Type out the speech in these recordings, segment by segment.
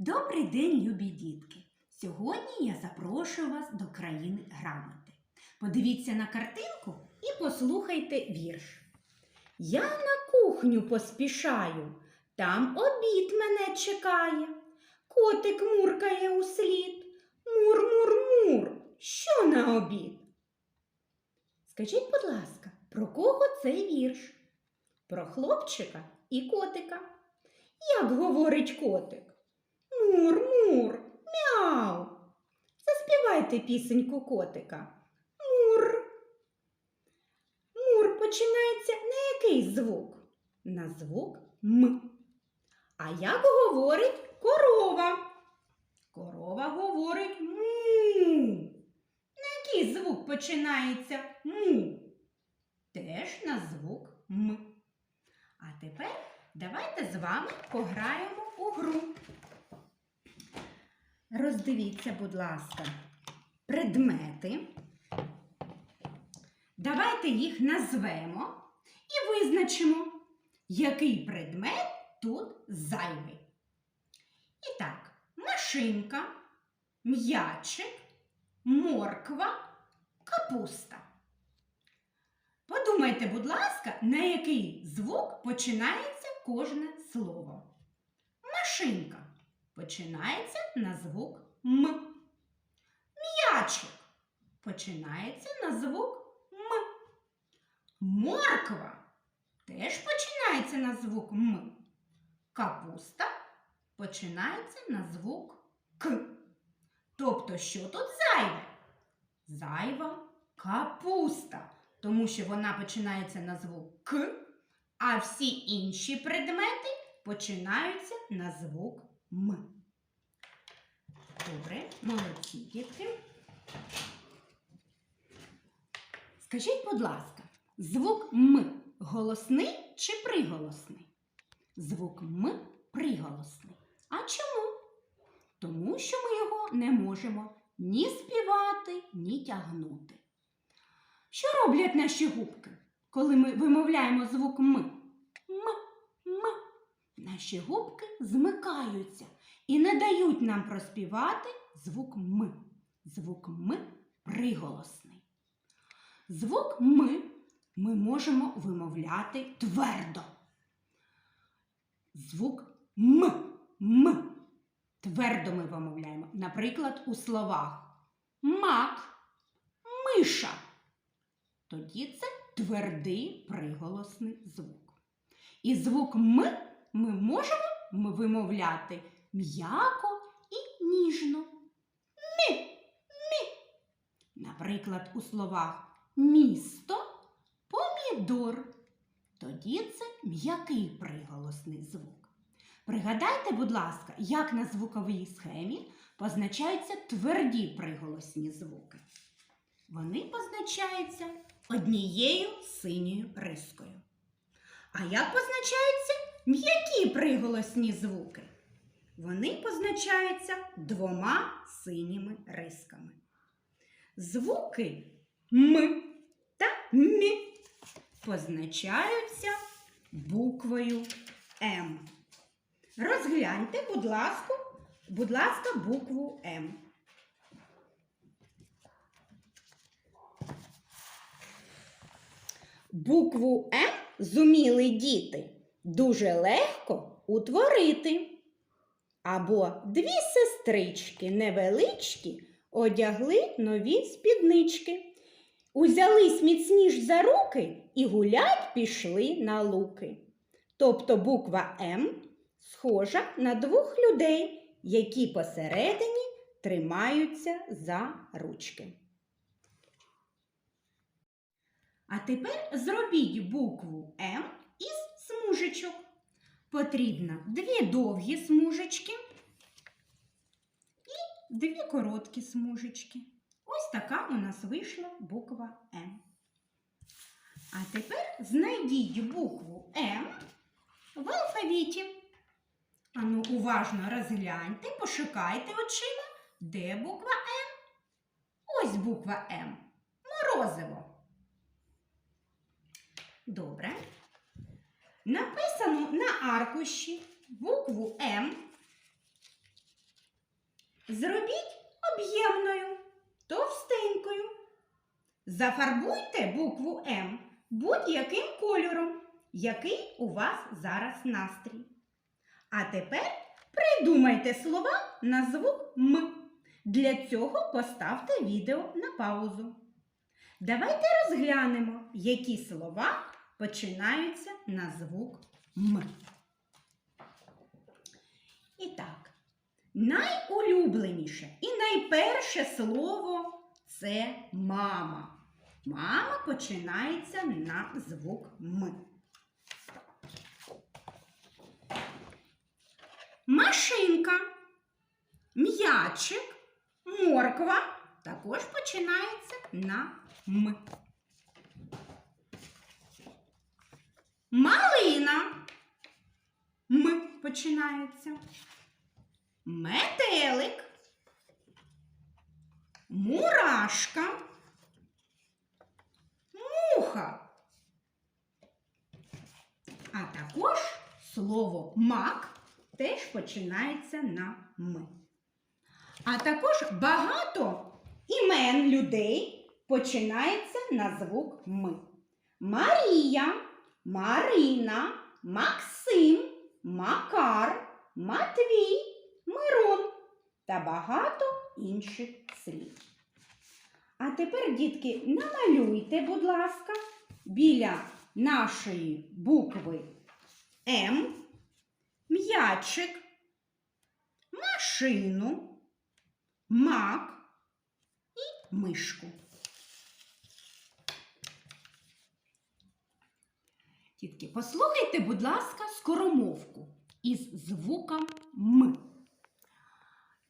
Добрий день, любі дітки! Сьогодні я запрошую вас до країни грамоти. Подивіться на картинку і послухайте вірш. Я на кухню поспішаю, там обід мене чекає. Котик муркає у слід. Мур-мур-мур. Що на обід? Скажіть, будь ласка, про кого цей вірш? Про хлопчика і котика. Як говорить котик? Мур-мур, мяу. Заспівайте пісеньку котика. Мур. Мур починається на який звук? На звук М. А як говорить корова? Корова говорить му. На який звук починається му? Теж на звук М. А тепер давайте з вами пограємо у гру. Роздивіться, будь ласка, предмети. Давайте їх назвемо і визначимо, який предмет тут зайвий. І так, машинка, м'ячик, морква, капуста. Подумайте, будь ласка, на який звук починається кожне слово. Машинка починається на звук М. М'ячик починається на звук М. Морква теж починається на звук М. Капуста починається на звук К. Тобто, що тут зайве? Зайва капуста, тому що вона починається на звук К, а всі інші предмети починаються на звук М. Добре, молодці дітки. Скажіть, будь ласка, звук М голосний чи приголосний? Звук М приголосний. А чому? Тому що ми його не можемо ні співати, ні тягнути. Що роблять наші губки, коли ми вимовляємо звук М? Наші губки змикаються і не дають нам проспівати звук М. Звук М приголосний. Звук М ми можемо вимовляти твердо. Звук М. М. Твердо ми вимовляємо. Наприклад, у словах мак, миша. Тоді це твердий приголосний звук. І звук М ми можемо вимовляти м'яко і ніжно. Ми, ми. Наприклад, у словах місто, помідор. Тоді це м'який приголосний звук. Пригадайте, будь ласка, як на звуковій схемі позначаються тверді приголосні звуки. Вони позначаються однією синьою рискою. А як позначаються м'які приголосні звуки? Вони позначаються двома синіми рисками. Звуки М та М позначаються буквою М. Розгляньте, будь ласка, будь ласка, букву М. Букву М зуміли діти дуже легко утворити. Або дві сестрички невеличкі одягли нові спіднички. Узялись міцніш за руки і гулять пішли на луки. Тобто буква М схожа на двох людей, які посередині тримаються за ручки. А тепер зробіть букву М із смужечок. Потрібно дві довгі смужечки і дві короткі смужечки. Ось така у нас вийшла буква М. А тепер знайдіть букву М в алфавіті. Ану, уважно розгляньте, пошукайте очима, де буква М. Ось буква М. Морозиво. Добре. Написано на аркуші букву М зробіть об'ємною, товстенькою. Зафарбуйте букву М будь-яким кольором, який у вас зараз настрій. А тепер придумайте слова на звук М. Для цього поставте відео на паузу. Давайте розглянемо, які слова починаються на звук М. І так, найулюбленіше і найперше слово це мама. Мама починається на звук М. Машинка, м'ячик, морква також починається на М. Малина. М починається. Метелик. Мурашка. Муха. А також слово мак теж починається на М. А також багато імен людей починається на звук М. Марія, Марина, Максим, Макар, Матвій, Мирон та багато інших слів. А тепер, дітки, намалюйте, будь ласка, біля нашої букви М м'ячик, машину, мак і мишку. Дітки, послухайте, будь ласка, скоромовку із звуком М.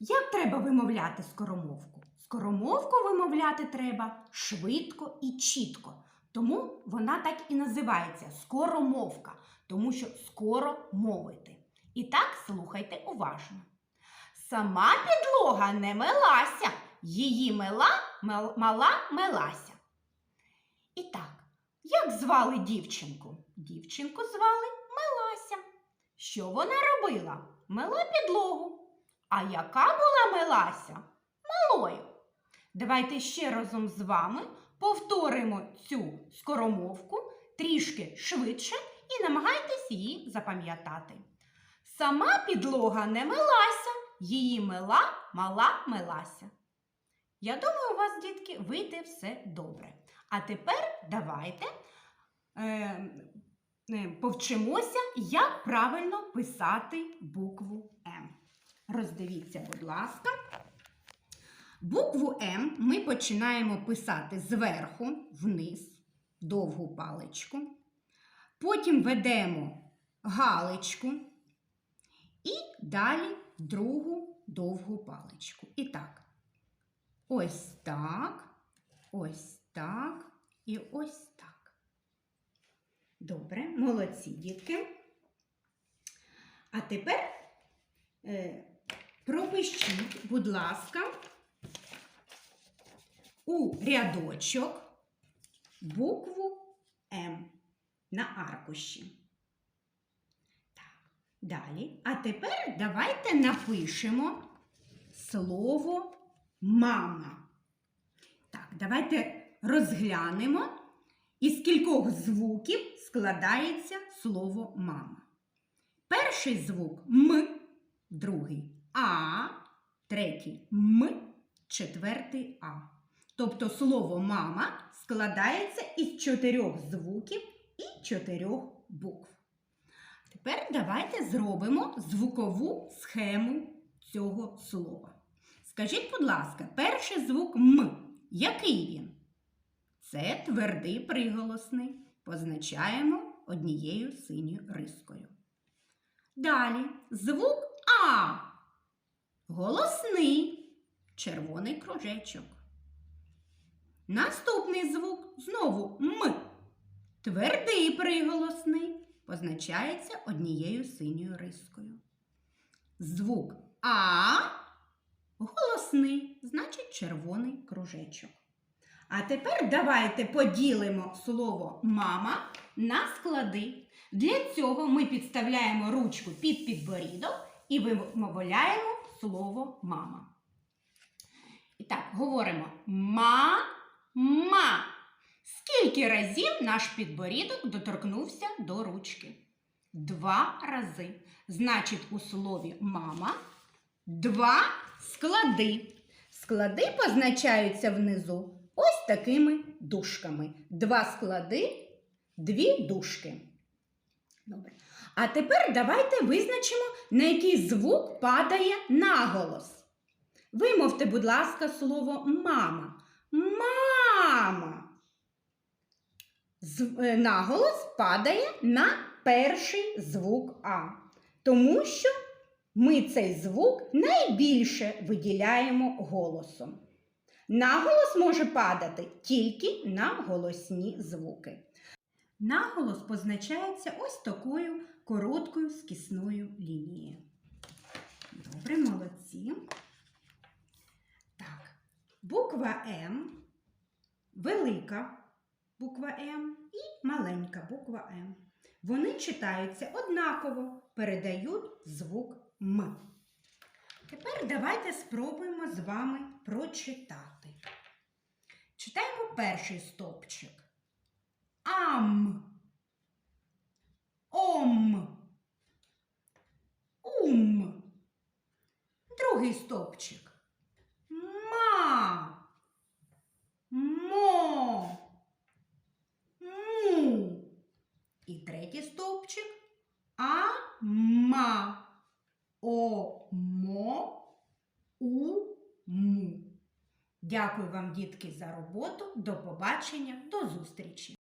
Як треба вимовляти скоромовку? Скоромовку вимовляти треба швидко і чітко. Тому вона так і називається скоромовка, тому що скоро мовити. І так слухайте уважно. Сама підлога не милася, її мила мел- мала милася. І так, як звали дівчинку? Дівчинку звали Милася. Що вона робила? Мила підлогу. А яка була Милася? Малою. Давайте ще разом з вами повторимо цю скоромовку трішки швидше і намагайтесь її запам'ятати. Сама підлога не милася, її мила мала милася. Я думаю, у вас, дітки, вийде все добре. А тепер давайте е, повчимося, як правильно писати букву М. Роздивіться, будь ласка. Букву М ми починаємо писати зверху вниз, довгу паличку. Потім ведемо галочку і далі другу довгу паличку. І так, ось так, ось так і ось так. Добре, молодці дітки. А тепер е, пропишіть, будь ласка, у рядочок букву М на аркуші. Так, далі. А тепер давайте напишемо слово мама. Так, давайте розглянемо, із кількох звуків складається слово мама. Перший звук М, другий А, третій М, четвертий А. Тобто слово мама складається із чотирьох звуків і чотирьох букв. Тепер давайте зробимо звукову схему цього слова. Скажіть, будь ласка, перший звук М. Який він? Це твердий приголосний. Позначаємо однією синьою рискою. Далі звук А. Голосний червоний кружечок. Наступний звук знову М. Твердий приголосний позначається однією синьою рискою. Звук А голосний, значить червоний кружечок. А тепер давайте поділимо слово мама на склади. Для цього ми підставляємо ручку під підборідок і вимовляємо слово мама. І так, говоримо ма, ма. Скільки разів наш підборідок доторкнувся до ручки? Два рази. Значить, у слові мама два склади. Склади позначаються внизу ось такими дужками. Два склади, дві дужки. Добре. А тепер давайте визначимо, на який звук падає наголос. Вимовте, будь ласка, слово мама. Мама. Е, наголос падає на перший звук А. Тому що ми цей звук найбільше виділяємо голосом. Наголос може падати тільки на голосні звуки. Наголос позначається ось такою короткою скісною лінією. Добре, молодці. Так, буква М, велика буква М і маленька буква М. Вони читаються однаково, передають звук М. Тепер давайте спробуємо з вами прочитати. Читаємо перший стовпчик. Ам. Ом. Ум. Другий стовпчик. Ма. Мо. Му. І третій стовпчик. А-ма. О-мо. У-му. Дякую вам, дітки, за роботу. До побачення, до зустрічі!